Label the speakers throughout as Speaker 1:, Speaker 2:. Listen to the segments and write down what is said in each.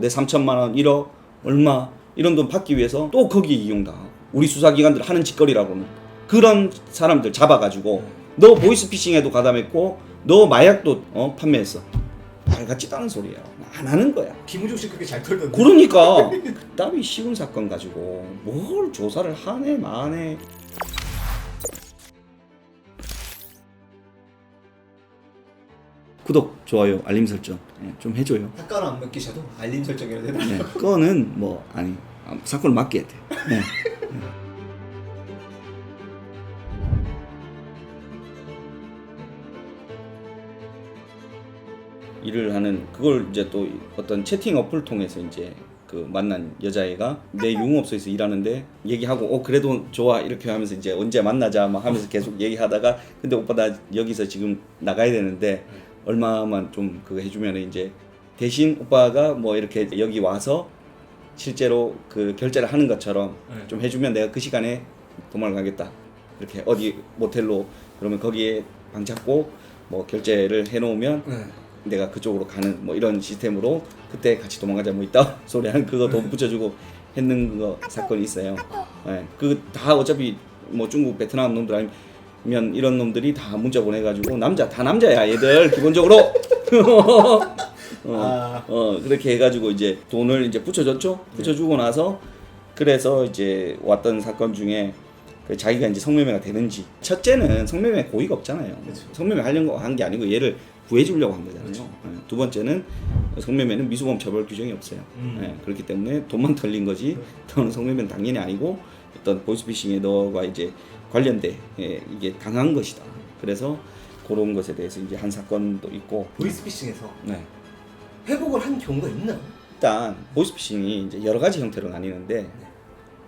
Speaker 1: 내 3천만 원, 1억, 얼마 이런 돈 받기 위해서 또 거기 이용당하고 우리 수사기관들 하는 짓거리라고는 그런 사람들 잡아가지고 너 보이스피싱에도 가담했고 너 마약도 어, 판매했어. 말 같지도 않은 소리야. 안 하는 거야.
Speaker 2: 김우중 씨 그렇게 잘 털던데.
Speaker 1: 그러니까 그따위 쉬운 사건 가지고 뭘 조사를 하네 마네 구독 좋아요 알림 설정 예, 좀 해줘요
Speaker 2: 사건 안 맡기셔도 알림 설정이라도 해달라고.
Speaker 1: 네, 그거는 뭐 아니 아, 사건을 맡겨야 돼 네. 일을 하는 그걸 이제 또 어떤 채팅 어플 통해서 이제 그 만난 여자애가 내 유흥업소에서 일하는데 얘기하고 어 그래도 좋아 이렇게 하면서 이제 언제 만나자 막 하면서 계속 얘기하다가 근데 오빠 나 여기서 지금 나가야 되는데 얼마만 좀 그거 해주면 이제 대신 오빠가 뭐 이렇게 여기 와서 실제로 그 결제를 하는 것처럼
Speaker 2: 네.
Speaker 1: 좀 해주면 내가 그 시간에 도망을 가겠다 이렇게 어디 모텔로 그러면 거기에 방 잡고 뭐 결제를 해놓으면
Speaker 2: 네.
Speaker 1: 내가 그쪽으로 가는 뭐 이런 시스템으로 그때 같이 도망가자 뭐 있다 소리 하는 그거 돈 붙여주고 했는 거 사건이 있어요. 예, 그다 어차피 뭐 중국 베트남 놈들 아니면 이런 놈들이 다 문자 보내가지고 남자 다 남자야 얘들 기본적으로 어,
Speaker 2: 아.
Speaker 1: 어 그렇게 해가지고 이제 돈을 이제 붙여줬죠. 붙여주고 나서 그래서 이제 왔던 사건 중에 그 자기가 이제 성매매가 되는지 첫째는 성매매 고의가 없잖아요.
Speaker 2: 그렇죠.
Speaker 1: 성매매 하려고 한 게 아니고 얘를 구해주려고 한 거잖아요.
Speaker 2: 그렇죠.
Speaker 1: 예, 두 번째는 성매매는 미수범 처벌 규정이 없어요.
Speaker 2: 음.
Speaker 1: 예, 그렇기 때문에 돈만 털린 거지 또는 성매매는 당연히 아니고 어떤 보이스피싱에 너와 이제 관련돼 예, 이게 강한 것이다. 그래서 그런 것에 대해서 이제 한 사건도 있고
Speaker 2: 보이스피싱에서
Speaker 1: 네.
Speaker 2: 회복을 한 경우가 있나요?
Speaker 1: 일단 보이스피싱이 이제 여러 가지 형태로 나뉘는데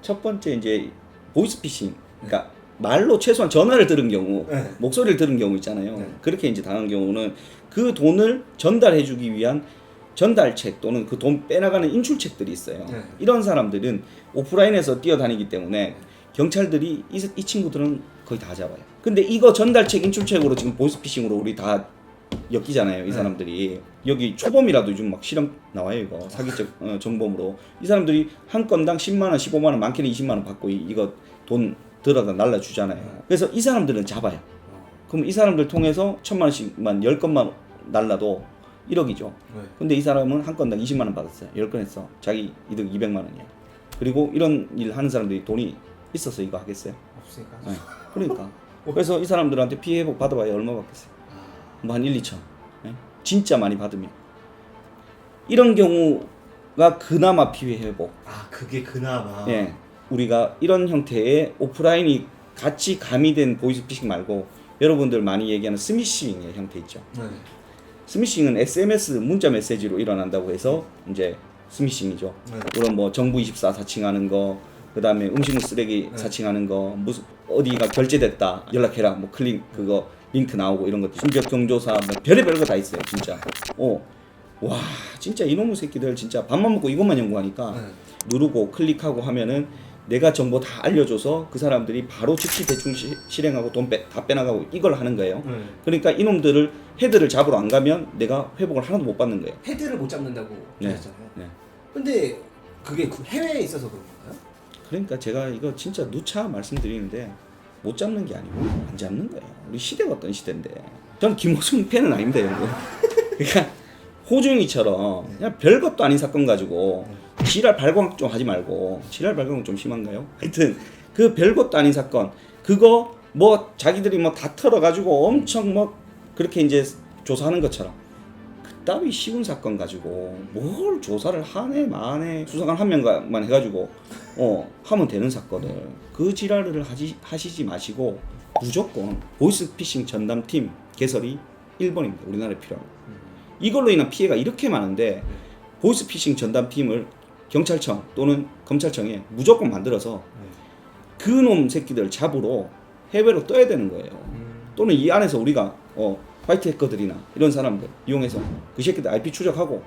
Speaker 1: 첫 번째 이제 보이스피싱 그러니까 말로 최소한 전화를 들은 경우
Speaker 2: 네.
Speaker 1: 목소리를 들은 경우 있잖아요
Speaker 2: 네.
Speaker 1: 그렇게 이제 당한 경우는 그 돈을 전달해 주기 위한 전달책 또는 그 돈 빼나가는 인출책들이 있어요
Speaker 2: 네.
Speaker 1: 이런 사람들은 오프라인에서 뛰어다니기 때문에 경찰들이 이, 이 친구들은 거의 다 잡아요 근데 이거 전달책 인출책으로 지금 보이스피싱으로 우리 다 엮이잖아요 이
Speaker 2: 네.
Speaker 1: 사람들이 여기 초범이라도 요즘 막 실험 나와요 이거 사기적 어, 정범으로 이 사람들이 한 건당 10만 원 15만 원 많게는 20만 원 받고 이, 이거 돈 들어다 날라주잖아요 그래서 이 사람들은 잡아요 그럼 이 사람들 통해서 천만 원씩만 열 건만 날라도 1억이죠
Speaker 2: 네.
Speaker 1: 근데 이 사람은 한 건당 20만 원 받았어요. 10건 했어. 자기 이득 200만 원이야. 그리고 이런 일 하는 사람들이 돈이 있어서 이거 하겠어요?
Speaker 2: 없으니까.
Speaker 1: 네. 그러니까. 그래서 이 사람들한테 피해 회복 받아봐야 얼마 받겠어요?
Speaker 2: 아,
Speaker 1: 뭐한 1, 2천. 예? 진짜 많이 받으면. 이런 경우가 그나마 피해 회복.
Speaker 2: 아 그게 그나마.
Speaker 1: 예. 우리가 이런 형태의 오프라인이 같이 가미된 보이스피싱 말고 여러분들 많이 얘기하는 스미싱의 형태 있죠.
Speaker 2: 네.
Speaker 1: 스미싱은 SMS 문자 메시지로 일어난다고 해서 이제 스미싱이죠.
Speaker 2: 네.
Speaker 1: 그런 뭐 정부 24 사칭하는 거, 그다음에 음식물 쓰레기
Speaker 2: 네.
Speaker 1: 사칭하는 거, 무슨 어디가 결제됐다 연락해라 뭐 클릭 그거 링크 나오고 이런 것들 심지어 경조사 뭐 별의별 거 다 있어요 진짜. 어. 와 진짜 이놈의 새끼들 진짜 밥만 먹고 이것만 연구하니까
Speaker 2: 네.
Speaker 1: 누르고 클릭하고 하면은 내가 정보 다 알려줘서 그 사람들이 바로 즉시 대충 시, 실행하고 돈 다 빼나가고 이걸 하는 거예요.
Speaker 2: 네.
Speaker 1: 그러니까 이놈들을 헤드를 잡으러 안 가면 내가 회복을 하나도 못 받는 거예요.
Speaker 2: 헤드를 못 잡는다고
Speaker 1: 네.
Speaker 2: 하셨잖아요.
Speaker 1: 네.
Speaker 2: 근데 그게 그 해외에 있어서 그런 건가요?
Speaker 1: 그러니까 제가 이거 진짜 누차 말씀드리는데 못 잡는 게 아니고 안 잡는 거예요. 우리 시대가 어떤 시대인데. 저는 김호중 팬은 아닙니다, 여러분. 그러니까 호중이처럼 그냥 별것도 아닌 사건 가지고 지랄 발광 좀 하지 말고 지랄 발광은 좀 심한가요? 하여튼 그 별것도 아닌 사건 그거 뭐 자기들이 뭐 다 털어가지고 엄청 뭐 그렇게 이제 조사하는 것처럼 그따위 쉬운 사건 가지고 뭘 조사를 하네 마네 수사관 한 명만 해가지고 어 하면 되는 사건을. 그 지랄을 하지 하시지 마시고 무조건 보이스피싱 전담팀 개설이 1번입니다. 우리나라에 필요한 거. 이걸로 인한 피해가 이렇게 많은데 보이스피싱 전담팀을 경찰청 또는 검찰청에 무조건 만들어서 그놈 새끼들 잡으러 해외로 떠야 되는 거예요. 또는 이 안에서 우리가 어 화이트 해커들이나 이런 사람들 이용해서 그 새끼들 IP 추적하고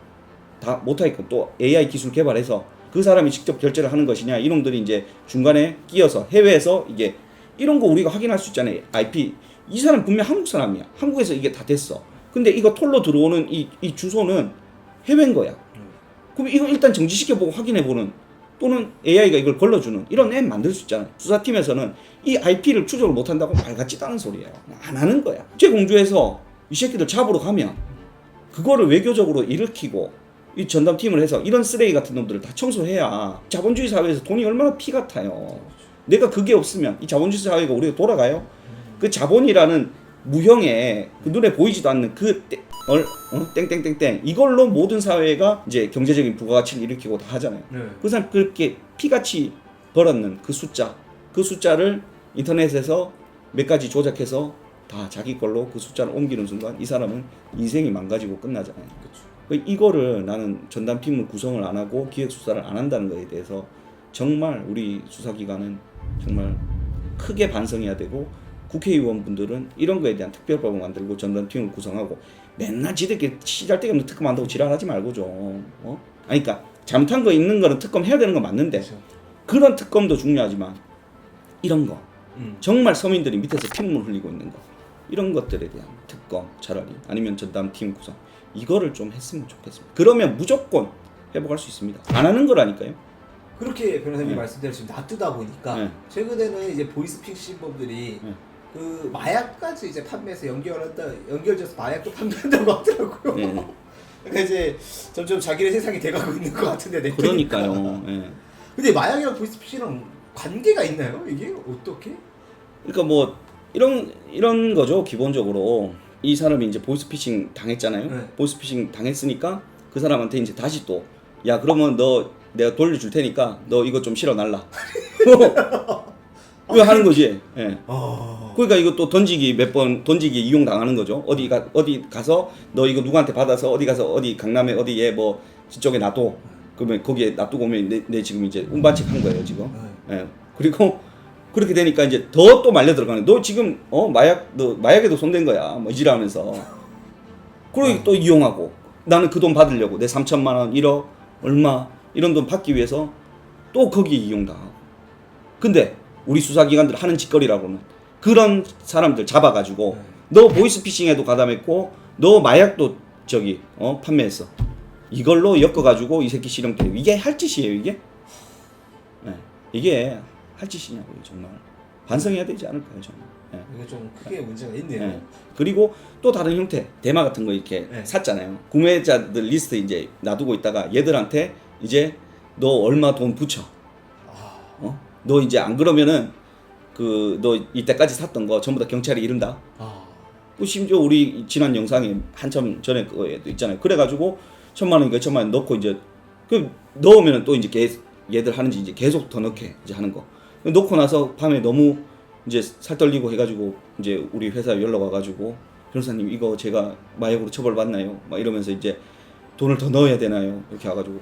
Speaker 1: 다 못하겠고 또 AI 기술 개발해서 그 사람이 직접 결제를 하는 것이냐 이놈들이 이제 중간에 끼어서 해외에서 이게 이런 거 우리가 확인할 수 있잖아요. IP 이 사람 분명 한국 사람이야. 한국에서 이게 다 됐어. 근데 이거 톨로 들어오는 이, 이 주소는 해외인 거야. 그럼 이거 일단 정지시켜보고 확인해보는 또는 AI가 이걸 걸러주는 이런 앱 만들 수 있잖아요. 수사팀에서는 이 IP를 추적을 못한다고 말 같지도 않은 소리예요. 안 하는 거야. 국제공주에서 이 새끼들 잡으러 가면 그거를 외교적으로 일으키고 이 전담팀을 해서 이런 쓰레기 같은 놈들을 다 청소해야 자본주의 사회에서 돈이 얼마나 피 같아요. 내가 그게 없으면 이 자본주의 사회가 우리가 돌아가요? 그 자본이라는 무형의 그 눈에 보이지도 않는 그 땡, 얼, 어? 땡땡땡땡 이걸로 모든 사회가 이제 경제적인 부가가치를 일으키고 다 하잖아요.
Speaker 2: 네.
Speaker 1: 그 사람 그렇게 피같이 벌었는 그 숫자 그 숫자를 인터넷에서 몇 가지 조작해서 다 자기 걸로 그 숫자를 옮기는 순간 이 사람은 인생이 망가지고 끝나잖아요.
Speaker 2: 그렇죠.
Speaker 1: 그 이거를 나는 전담 팀을 구성을 안 하고 기획 수사를 안 한다는 것에 대해서 정말 우리 수사기관은 정말 크게 반성해야 되고 국회의원분들은 이런 거에 대한 특별법을 만들고 전담팀을 구성하고 맨날 지들끼리 시잘데기 없는 특검 한다고 지랄하지 말고 좀 어? 아니 그러니까 잘못한 거 있는 거는 특검 해야 되는 건 맞는데
Speaker 2: 그렇죠.
Speaker 1: 그런 특검도 중요하지만 이런 거
Speaker 2: 음.
Speaker 1: 정말 서민들이 밑에서 피눈물 흘리고 있는 거 이런 것들에 대한 특검 차라리 아니면 전담팀 구성 이거를 좀 했으면 좋겠습니다. 그러면 무조건 회복할 수 있습니다. 안 하는 거라니까요.
Speaker 2: 그렇게 변호사님
Speaker 1: 네.
Speaker 2: 말씀대로 지금 놔두다 보니까
Speaker 1: 네.
Speaker 2: 최근에는 이제 보이스피싱범들이
Speaker 1: 네.
Speaker 2: 그 마약까지 이제 판매해서 연결한다 연결돼서 마약도 판매한다고 하더라고요.
Speaker 1: 네.
Speaker 2: 그러니까 이제 점점 자기네 세상이 돼가고 있는 것 같은데 내
Speaker 1: 그러니까요. 예.
Speaker 2: 근데 마약이랑 보이스피싱이랑 관계가 있나요? 이게 어떻게?
Speaker 1: 그러니까 뭐 이런 이런 거죠. 기본적으로 이 사람이 이제 보이스피싱 당했잖아요.
Speaker 2: 네.
Speaker 1: 보이스피싱 당했으니까 그 사람한테 이제 다시 또 야 그러면 너 내가 돌려줄 테니까 너 이거 좀 실어 날라. 이거 하는 거지. 예.
Speaker 2: 어.
Speaker 1: 그러니까 이거 또 던지기 몇 번 던지기 이용 당하는 거죠. 어디 가 어디 가서 너 이거 누구한테 받아서 어디 가서 어디 강남에 어디에 뭐 저쪽에 놔둬. 그러면 거기에 놔두고 오면 내, 내 지금 이제 운반칙 한 거예요 지금. 예. 그리고 그렇게 되니까 이제 더 또 말려 들어가는. 너 지금 어 마약 너 마약에도 손댄 거야. 뭐 이지라면서. 그리고 또 이용하고 나는 그 돈 받으려고 내 3천만 원 1억 얼마 이런 돈 받기 위해서 또 거기에 이용당하고. 근데 우리 수사기관들 하는 짓거리라고는 그런 사람들 잡아가지고 너 보이스피싱에도 가담했고 너 마약도 저기 어 판매했어 이걸로 엮어가지고 이 새끼 실형 때 이게 할 짓이에요 이게 네. 이게 할 짓이냐고요 정말 반성해야 되지 않을까요 정말 네.
Speaker 2: 이게 좀 크게 문제가 있네요.
Speaker 1: 네. 그리고 또 다른 형태 대마 같은 거 이렇게
Speaker 2: 네.
Speaker 1: 샀잖아요 구매자들 리스트 이제 놔두고 있다가 얘들한테 이제 너 얼마 돈 붙여? 너 이제 안 그러면은 그 너 이때까지 샀던 거 전부 다 경찰에 이른다.
Speaker 2: 아,
Speaker 1: 또 심지어 우리 지난 영상에 한참 전에 그거에도 있잖아요. 그래가지고 천만 원인가 천만 원 넣고 이제 그 넣으면은 또 이제 개, 얘들 하는지 이제 계속 더 넣게 이제 하는 거. 넣고 나서 밤에 너무 이제 살 떨리고 해가지고 이제 우리 회사에 연락 와가지고 변호사님 이거 제가 마약으로 처벌받나요? 막 이러면서 이제 돈을 더 넣어야 되나요? 이렇게 와가지고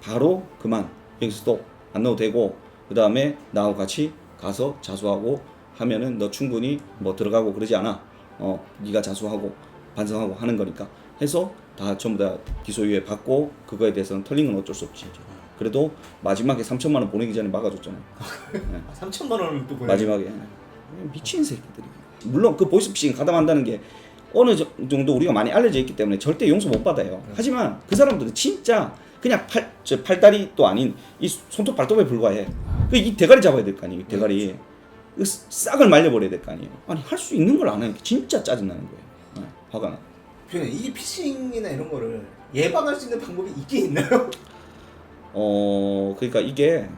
Speaker 1: 바로 그만 여기서 또 안 넣어도 되고 그 다음에 나하고 같이 가서 자수하고 하면은 너 충분히 뭐 들어가고 그러지 않아. 어 네가 자수하고 반성하고 하는 거니까. 해서 다 전부 다 기소유예 받고 그거에 대해서는 털린 건 어쩔 수 없지. 그래도 마지막에 3천만 원 보내기 전에 막아줬잖아요.
Speaker 2: 아, 3천만 원을 또 보내.
Speaker 1: 마지막에. 미친 새끼들이. 물론 그 보이스피싱 가담한다는 게 어느 저- 정도 우리가 많이 알려져 있기 때문에 절대 용서 못 받아요. 하지만 그 사람들은 진짜 그냥 팔, 저 팔다리 또 아닌 이 손톱 발톱에 불과해. 그 이 대가리 잡아야 될 거 아니에요 대가리 그 싹을 말려버려야 될 거 아니에요. 아니 할 수 있는 걸 안 하니까 진짜 짜증 나는 거예요. 네, 화가 나.
Speaker 2: 표현해. 이 피싱이나 이런 거를 예방할 수 있는 방법이 있긴 있나요?
Speaker 1: 어 그러니까 이게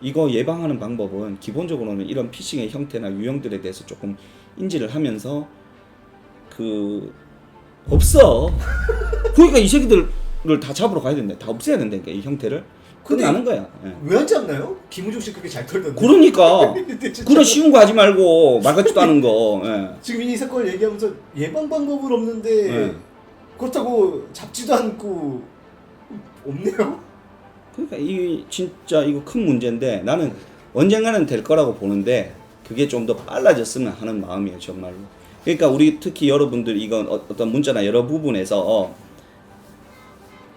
Speaker 1: 이거 예방하는 방법은 기본적으로는 이런 피싱의 형태나 유형들에 대해서 조금 인지를 하면서 그 없어. 그러니까 이 새끼들을 다 잡으러 가야 된다 다 없애야 된다니까 이 형태를 끝나는 거야 예.
Speaker 2: 왜 안 잡나요? 김우중 씨 그렇게 잘 털던데.
Speaker 1: 그러니까 그런 쉬운 거 하지 말고 말 같지도 않은 거 예.
Speaker 2: 지금 이 사건을 얘기하면서 예방 방법은 없는데
Speaker 1: 네.
Speaker 2: 그렇다고 잡지도 않고 없네요.
Speaker 1: 그러니까 이 진짜 이거 큰 문제인데 나는 언젠가는 될 거라고 보는데 그게 좀 더 빨라졌으면 하는 마음이에요 정말로. 그러니까 우리 특히 여러분들 이건 어- 어떤 문자나 여러 부분에서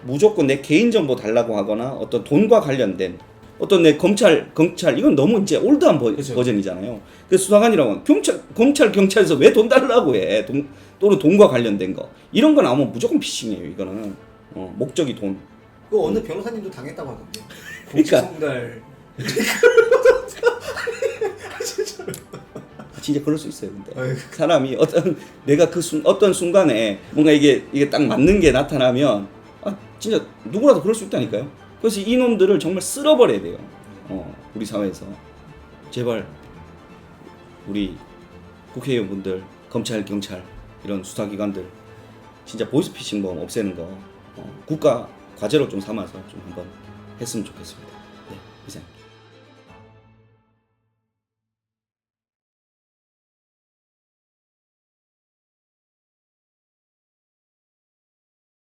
Speaker 1: 무조건 내 개인 정보 달라고 하거나 어떤 돈과 관련된 어떤 내 검찰 경찰 이건 너무 이제 올드한 버,
Speaker 2: 그죠.
Speaker 1: 버전이잖아요. 그 수사관이라고 하면 경찰 검찰 경찰에서 왜 돈 달라고 해? 돈 또는 돈과 관련된 거 이런 거 나오면 무조건 피싱이에요. 이거는 어, 목적이 돈.
Speaker 2: 이거 어느 변호사님도 당했다고 하던데.
Speaker 1: 그러니까. 진짜 그럴 수 있어요. 근데
Speaker 2: 아이고.
Speaker 1: 사람이 어떤 내가 그 순, 어떤 순간에 뭔가 이게 이게 딱 맞는 게 나타나면 아 진짜 누구라도 그럴 수 있다니까요. 그래서 이놈들을 정말 쓸어버려야 돼요. 어, 우리 사회에서 제발 우리 국회의원분들, 검찰, 경찰 이런 수사기관들 진짜 보이스피싱범 없애는 거 어, 국가 과제로 좀 삼아서 좀 한번 했으면 좋겠습니다. 네, 이상.